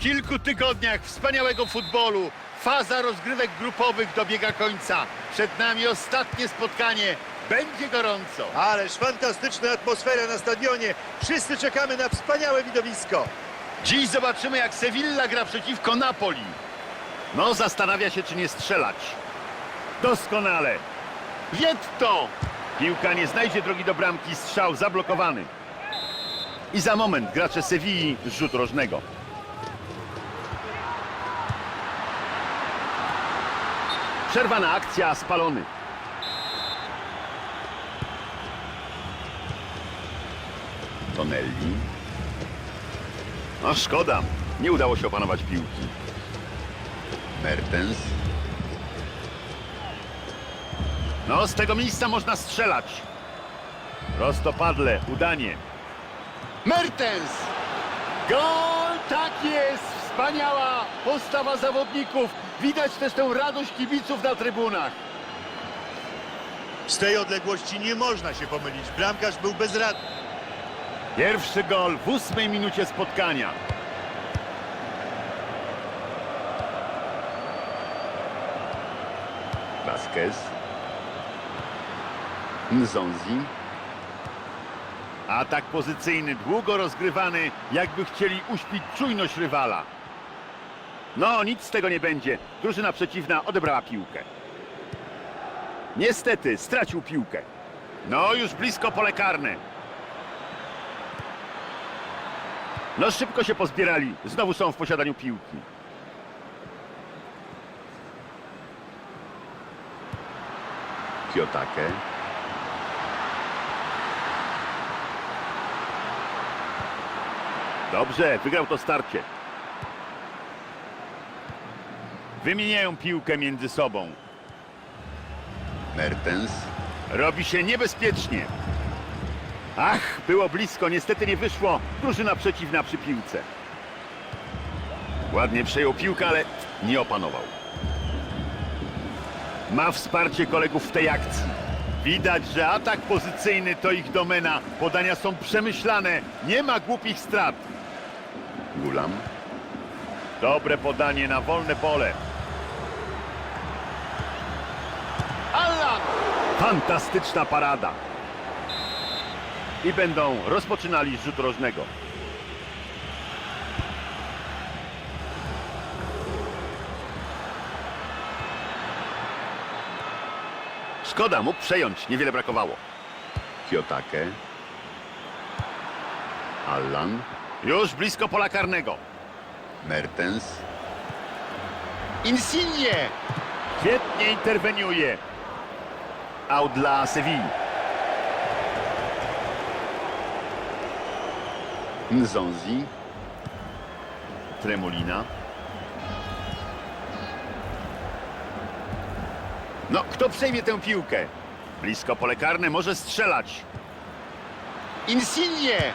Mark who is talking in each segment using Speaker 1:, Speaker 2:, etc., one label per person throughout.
Speaker 1: kilku tygodniach wspaniałego futbolu faza rozgrywek grupowych dobiega końca. Przed nami ostatnie spotkanie. Będzie gorąco.
Speaker 2: Ależ fantastyczna atmosfera na stadionie. Wszyscy czekamy na wspaniałe widowisko.
Speaker 1: Dziś zobaczymy, jak Sevilla gra przeciwko Napoli. No, zastanawia się, czy nie strzelać. Doskonale. Wietto! Piłka nie znajdzie drogi do bramki, strzał zablokowany. I za moment gracze Sewilli rzut rożnego. Przerwana akcja, spalony. Tonelli. No szkoda, nie udało się opanować piłki. Mertens. No, z tego miejsca można strzelać. Prostopadle, udanie. Mertens! Gol! Tak jest! Wspaniała postawa zawodników. Widać też tę radość kibiców na trybunach.
Speaker 2: Z tej odległości nie można się pomylić. Bramkarz był bezradny.
Speaker 1: Pierwszy gol w ósmej minucie spotkania. Vasquez. Nzonzi. Atak pozycyjny, długo rozgrywany, jakby chcieli uśpić czujność rywala. No, nic z tego nie będzie. Drużyna przeciwna odebrała piłkę. Niestety, stracił piłkę. No, już blisko pole karne. No szybko się pozbierali. Znowu są w posiadaniu piłki. Kiyotake. Dobrze, wygrał to starcie. Wymieniają piłkę między sobą. Mertens. Robi się niebezpiecznie. Ach, było blisko, niestety nie wyszło. Drużyna przeciwna przy piłce. Ładnie przejął piłkę, ale nie opanował. Ma wsparcie kolegów w tej akcji. Widać, że atak pozycyjny to ich domena. Podania są przemyślane. Nie ma głupich strat. Gulam. Dobre podanie na wolne pole. Allan! Fantastyczna parada i będą rozpoczynali rzut rożnego. Szkoda, mógł przejąć, niewiele brakowało. Kiyotake. Allan. Już blisko pola karnego. Mertens. Insigne! Świetnie interweniuje. Out dla Sewilli. Nzonzi. Tremolina. No, kto przejmie tę piłkę? Blisko pole karne może strzelać. Insigne!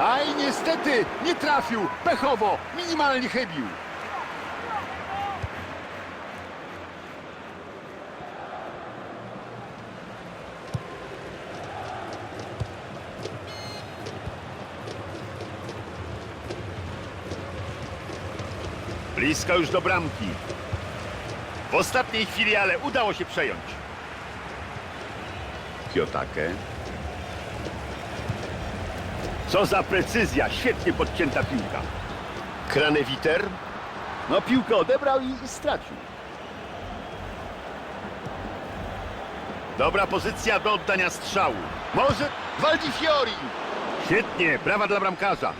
Speaker 1: Aj, niestety, nie trafił. Pechowo, minimalnie chybił. Blisko już do bramki. W ostatniej chwili, ale udało się przejąć. Kiyotake. Co za precyzja, świetnie podcięta piłka. Kranewiter. No piłkę odebrał i stracił. Dobra pozycja do oddania strzału. Może Waldi Fiori. Świetnie, brawa dla bramkarza.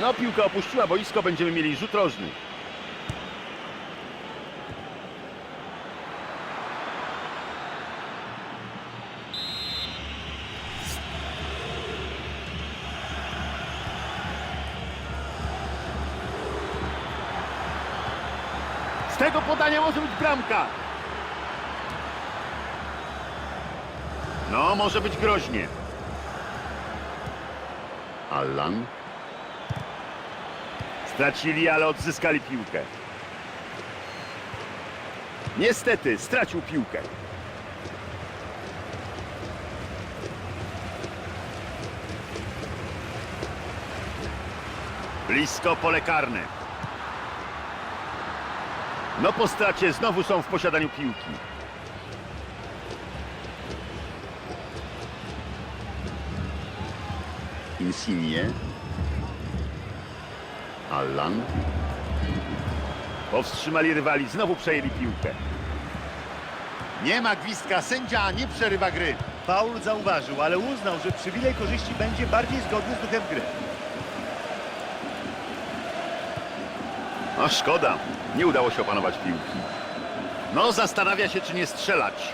Speaker 1: No, piłka opuściła boisko, będziemy mieli rzut rożny. Z tego podania może być bramka. No, może być groźnie. Allan. Stracili, ale odzyskali piłkę. Niestety, stracił piłkę. Blisko pole karne. No po stracie znowu są w posiadaniu piłki. Insigne. Allan. Powstrzymali rywali, znowu przejęli piłkę. Nie ma gwizdka, sędzia nie przerywa gry.
Speaker 2: Paul zauważył, ale uznał, że przywilej korzyści będzie bardziej zgodny z duchem gry.
Speaker 1: A szkoda, nie udało się opanować piłki. No, zastanawia się, czy nie strzelać.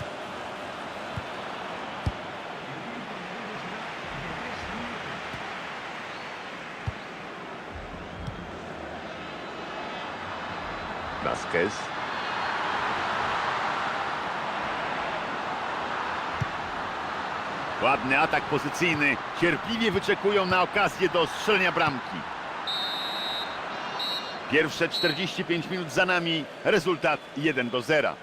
Speaker 1: Vasquez. Ładny atak pozycyjny. Cierpliwie wyczekują na okazję do strzelenia bramki. Pierwsze 45 minut za nami, rezultat 1 do 0.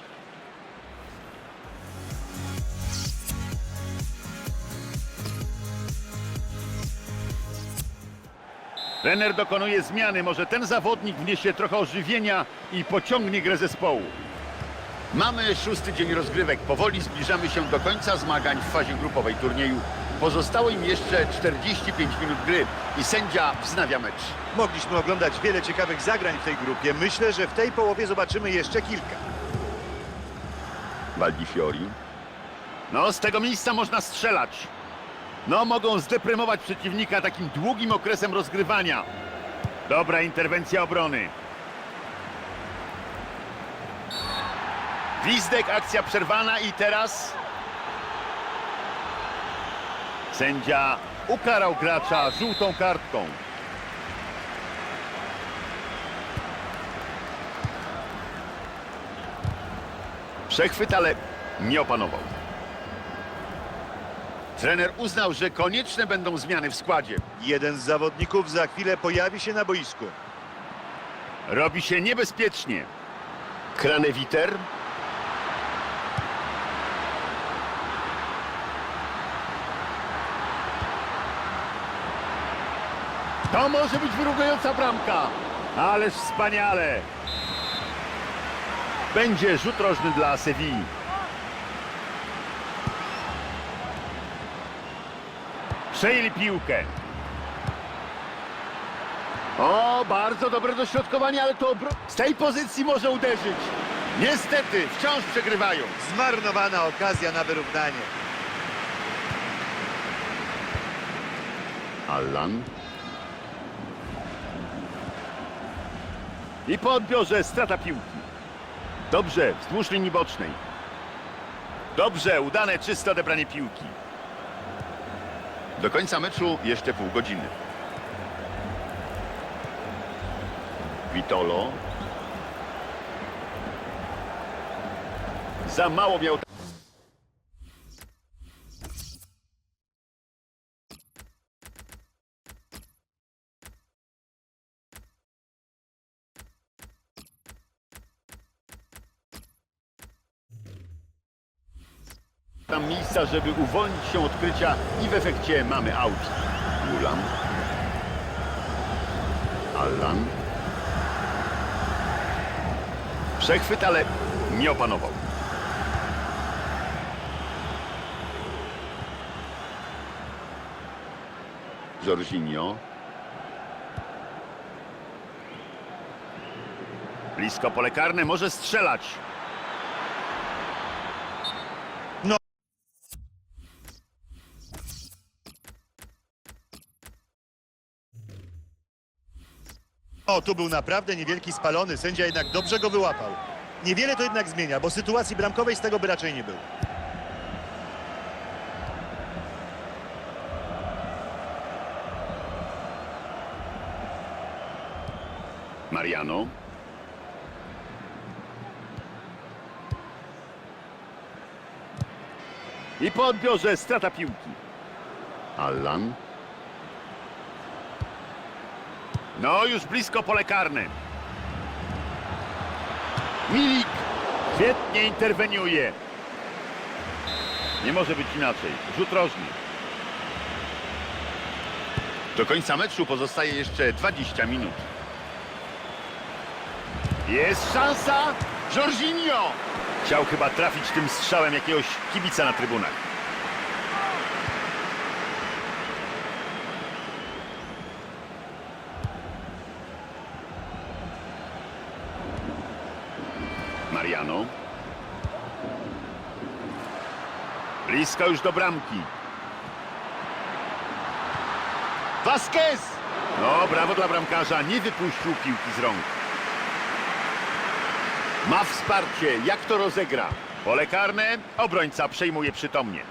Speaker 1: Trener dokonuje zmiany, może ten zawodnik wniesie trochę ożywienia i pociągnie grę zespołu. Mamy szósty dzień rozgrywek. Powoli zbliżamy się do końca zmagań w fazie grupowej turnieju. Pozostało im jeszcze 45 minut gry i sędzia wznawia mecz.
Speaker 2: Mogliśmy oglądać wiele ciekawych zagrań w tej grupie. Myślę, że w tej połowie zobaczymy jeszcze kilka.
Speaker 1: Valdifiori. No, z tego miejsca można strzelać. No, mogą zdeprymować przeciwnika takim długim okresem rozgrywania. Dobra interwencja obrony. Gwizdek, akcja przerwana i teraz... Sędzia ukarał gracza żółtą kartką. Przechwyt, ale nie opanował. Trener uznał, że konieczne będą zmiany w składzie.
Speaker 2: Jeden z zawodników za chwilę pojawi się na boisku.
Speaker 1: Robi się niebezpiecznie. Kranewiter. To może być wyrównająca bramka. Ależ wspaniale. Będzie rzut rożny dla Sewilli. Przejęli piłkę. O, bardzo dobre dośrodkowanie, ale to z tej pozycji może uderzyć. Niestety, wciąż przegrywają.
Speaker 2: Zmarnowana okazja na wyrównanie.
Speaker 1: Allan. I po odbiorze strata piłki. Dobrze, wzdłuż linii bocznej. Dobrze, udane czyste odebranie piłki. Do końca meczu jeszcze pół godziny. Vitolo. Za mało miał... tam miejsca, żeby uwolnić się od krycia i w efekcie mamy aut. Gulam. Allan. Przechwyt, ale nie opanował. Jorginho. Blisko pole karne, może strzelać.
Speaker 2: O, tu był naprawdę niewielki spalony. Sędzia jednak dobrze go wyłapał. Niewiele to jednak zmienia, bo sytuacji bramkowej z tego by raczej nie było.
Speaker 1: Mariano. I po odbiorze strata piłki. Allan. No, już blisko pole karne. Milik świetnie interweniuje. Nie może być inaczej. Rzut rożny. Do końca meczu pozostaje jeszcze 20 minut. Jest szansa! Jorginho! Chciał chyba trafić tym strzałem jakiegoś kibica na trybunach. Mariano. Blisko już do bramki. Vasquez! No, brawo dla bramkarza, nie wypuścił piłki z rąk. Ma wsparcie, jak to rozegra. Pole karne, obrońca przejmuje przytomnie.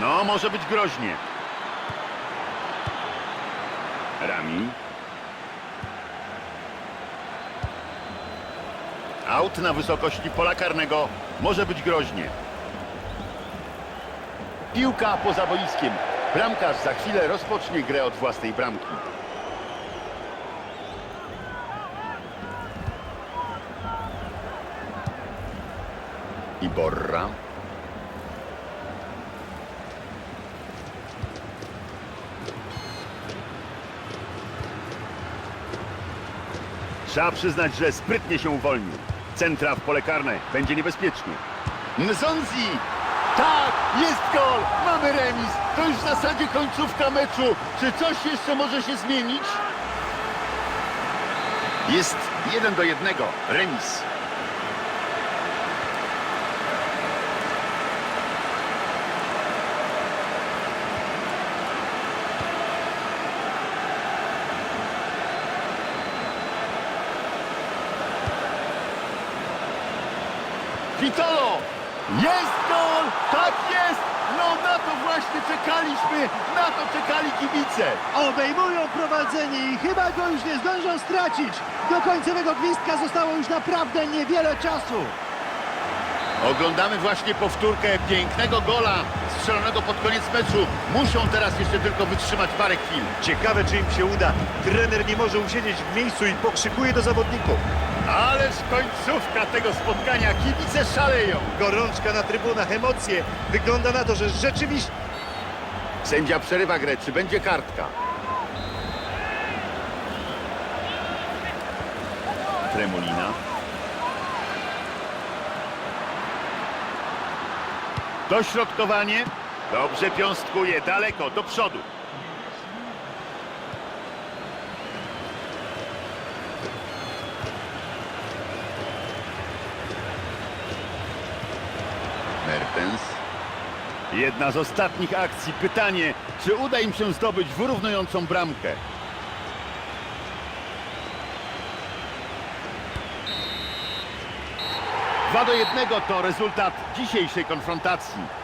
Speaker 1: No, może być groźnie. Rami. Aut na wysokości pola karnego może być groźnie. Piłka poza boiskiem. Bramkarz za chwilę rozpocznie grę od własnej bramki. I Borra. Trzeba przyznać, że sprytnie się uwolnił. Centra w pole karne. Będzie niebezpiecznie. Nzonzi! Tak! Jest gol! Mamy remis! To już w zasadzie końcówka meczu. Czy coś jeszcze może się zmienić? Jest jeden do jednego. Remis. Pitolo! Jest gol! Tak jest! No na to właśnie czekaliśmy! Na to czekali kibice!
Speaker 3: Obejmują prowadzenie i chyba go już nie zdążą stracić. Do końcowego gwizdka zostało już naprawdę niewiele czasu.
Speaker 1: Oglądamy właśnie powtórkę pięknego gola strzelonego pod koniec meczu. Muszą teraz jeszcze tylko wytrzymać parę chwil.
Speaker 2: Ciekawe, czy im się uda. Trener nie może usiedzieć w miejscu i pokrzykuje do zawodników.
Speaker 1: Ależ końcówka tego spotkania. Kibice szaleją.
Speaker 2: Gorączka na trybunach, emocje. Wygląda na to, że rzeczywiście...
Speaker 1: Sędzia przerywa grę. Czy będzie kartka? Tremolina. Dośrodkowanie. Dobrze piąstkuje. Daleko, do przodu. Mertens. Jedna z ostatnich akcji. Pytanie, czy uda im się zdobyć wyrównującą bramkę? Dwa do jednego to rezultat dzisiejszej konfrontacji.